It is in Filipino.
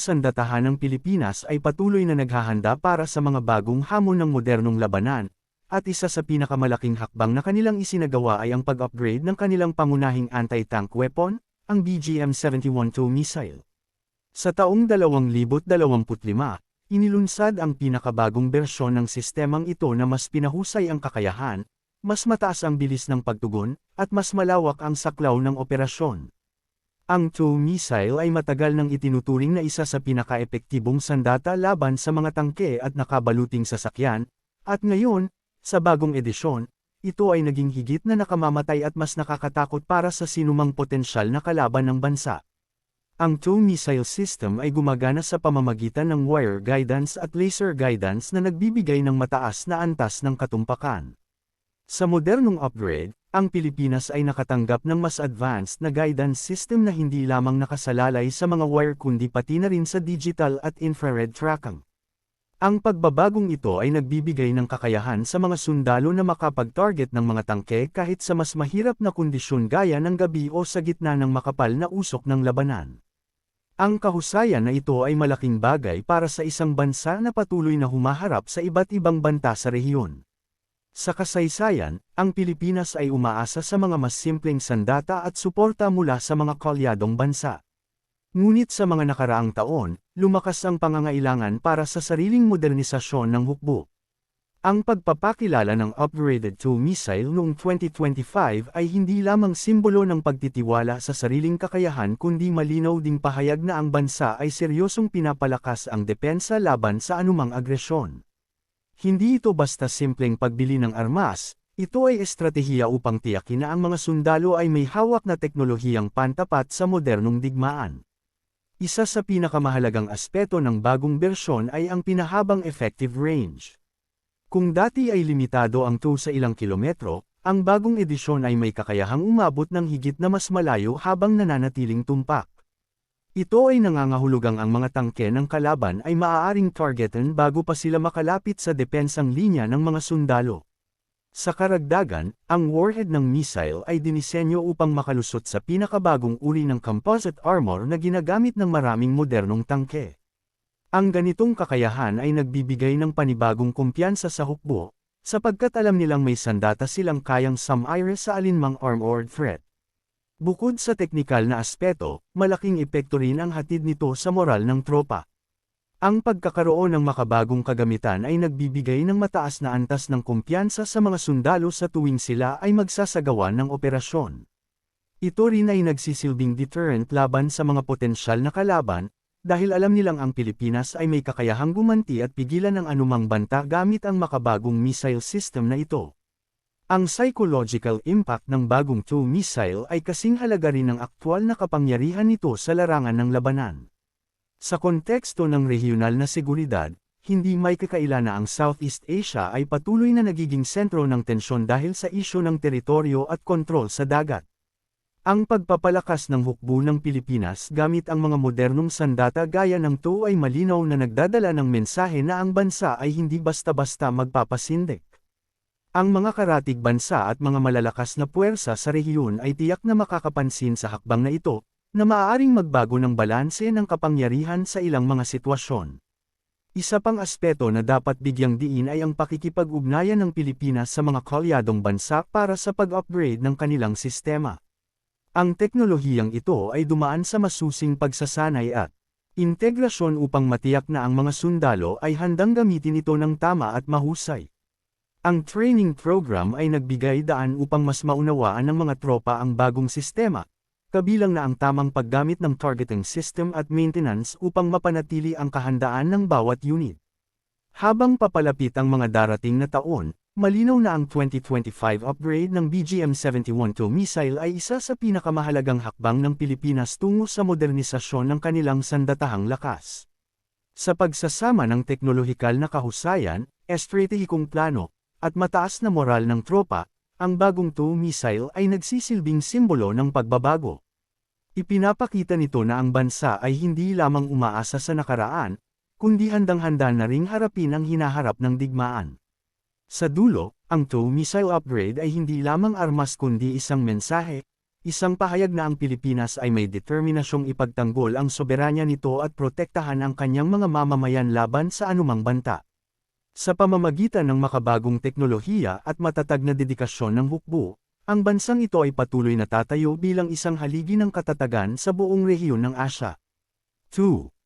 sandatahan ng Pilipinas ay patuloy na naghahanda para sa mga bagong hamon ng modernong labanan, at isa sa pinakamalaking hakbang na kanilang isinagawa ay ang pag-upgrade ng kanilang pangunahing anti-tank weapon, ang BGM-71-2 missile. Sa taong 2025, inilunsad ang pinakabagong bersyon ng sistemang ito na mas pinahusay ang kakayahan, mas mataas ang bilis ng pagtugon, at mas malawak ang saklaw ng operasyon. Ang TOW missile ay matagal nang itinuturing na isa sa pinaka-epektibong sandata laban sa mga tangke at nakabaluting sasakyan, at ngayon, sa bagong edisyon, ito ay naging higit na nakamamatay at mas nakakatakot para sa sinumang potensyal na kalaban ng bansa. Ang TOW missile system ay gumagana sa pamamagitan ng wire guidance at laser guidance na nagbibigay ng mataas na antas ng katumpakan. Sa modernong upgrade, ang Pilipinas ay nakatanggap ng mas advanced na guidance system na hindi lamang nakasalalay sa mga wire kundi pati na rin sa digital at infrared tracking. Ang pagbabagong ito ay nagbibigay ng kakayahan sa mga sundalo na makapag-target ng mga tangke kahit sa mas mahirap na kondisyon gaya ng gabi o sa gitna ng makapal na usok ng labanan. Ang kahusayan na ito ay malaking bagay para sa isang bansa na patuloy na humaharap sa iba't ibang banta sa rehiyon. Sa kasaysayan, ang Pilipinas ay umaasa sa mga mas simpleng sandata at suporta mula sa mga kalyadong bansa. Ngunit sa mga nakaraang taon, lumakas ang pangangailangan para sa sariling modernisasyon ng hukbo. Ang pagpapakilala ng upgraded 2 missile noong 2025 ay hindi lamang simbolo ng pagtitiwala sa sariling kakayahan kundi malinaw ding pahayag na ang bansa ay seryosong pinapalakas ang depensa laban sa anumang agresyon. Hindi ito basta simpleng pagbili ng armas, ito ay estratehiya upang tiyakin na ang mga sundalo ay may hawak na teknolohiyang pantapat sa modernong digmaan. Isa sa pinakamahalagang aspeto ng bagong bersyon ay ang pinahabang effective range. Kung dati ay limitado ang tow sa ilang kilometro, ang bagong edisyon ay may kakayahang umabot ng higit na mas malayo habang nananatiling tumpak. Ito ay nangangahulugang ang mga tangke ng kalaban ay maaaring targetan bago pa sila makalapit sa depensang linya ng mga sundalo. Sa karagdagan, ang warhead ng missile ay dinisenyo upang makalusot sa pinakabagong uri ng composite armor na ginagamit ng maraming modernong tangke. Ang ganitong kakayahan ay nagbibigay ng panibagong kumpiyansa sa hukbo, sapagkat alam nilang may sandata silang kayang sumire sa alinmang armored threat. Bukod sa teknikal na aspeto, malaking epekto rin ang hatid nito sa moral ng tropa. Ang pagkakaroon ng makabagong kagamitan ay nagbibigay ng mataas na antas ng kumpiyansa sa mga sundalo sa tuwing sila ay magsasagawa ng operasyon. Ito rin ay nagsisilbing deterrent laban sa mga potensyal na kalaban, dahil alam nilang ang Pilipinas ay may kakayahang gumanti at pigilan ng anumang banta gamit ang makabagong missile system na ito. Ang psychological impact ng bagong TOW missile ay kasing halaga rin ng aktwal na kapangyarihan nito sa larangan ng labanan. Sa konteksto ng regional na seguridad, hindi may kakaila na ang Southeast Asia ay patuloy na nagiging sentro ng tensyon dahil sa isyo ng teritoryo at kontrol sa dagat. Ang pagpapalakas ng hukbo ng Pilipinas gamit ang mga modernong sandata gaya ng to ay malinaw na nagdadala ng mensahe na ang bansa ay hindi basta-basta magpapasindik. Ang mga karatig bansa at mga malalakas na puwersa sa rehiyon ay tiyak na makakapansin sa hakbang na ito, na maaaring magbago ng balanse ng kapangyarihan sa ilang mga sitwasyon. Isa pang aspeto na dapat bigyang diin ay ang pakikipag-ugnayan ng Pilipinas sa mga kalyadong bansa para sa pag-upgrade ng kanilang sistema. Ang teknolohiyang ito ay dumaan sa masusing pagsasanay at integrasyon upang matiyak na ang mga sundalo ay handang gamitin ito ng tama at mahusay. Ang training program ay nagbigay daan upang mas maunawaan ng mga tropa ang bagong sistema, kabilang na ang tamang paggamit ng targeting system at maintenance upang mapanatili ang kahandaan ng bawat unit. Habang papalapit ang mga darating na taon, Malinaw na ang 2025 upgrade ng BGM-71-2 missile ay isa sa pinakamahalagang hakbang ng Pilipinas tungo sa modernisasyon ng kanilang sandatahang lakas. Sa pagsasama ng teknolohikal na kahusayan, estratehikong plano, at mataas na moral ng tropa, ang bagong 2 missile ay nagsisilbing simbolo ng pagbabago. Ipinapakita nito na ang bansa ay hindi lamang umaasa sa nakaraan, kundi handang-handa na ring harapin ang hinaharap ng digmaan. Sa dulo, ang TOW missile upgrade ay hindi lamang armas kundi isang mensahe, Isang pahayag na ang Pilipinas ay may determinasyong ipagtanggol ang soberanya nito at protektahan ang kanyang mga mamamayan laban sa anumang banta. Sa pamamagitan ng makabagong teknolohiya at matatag na dedikasyon ng hukbo, ang bansang ito ay patuloy na tatayo bilang isang haligi ng katatagan sa buong rehiyon ng Asya. 2.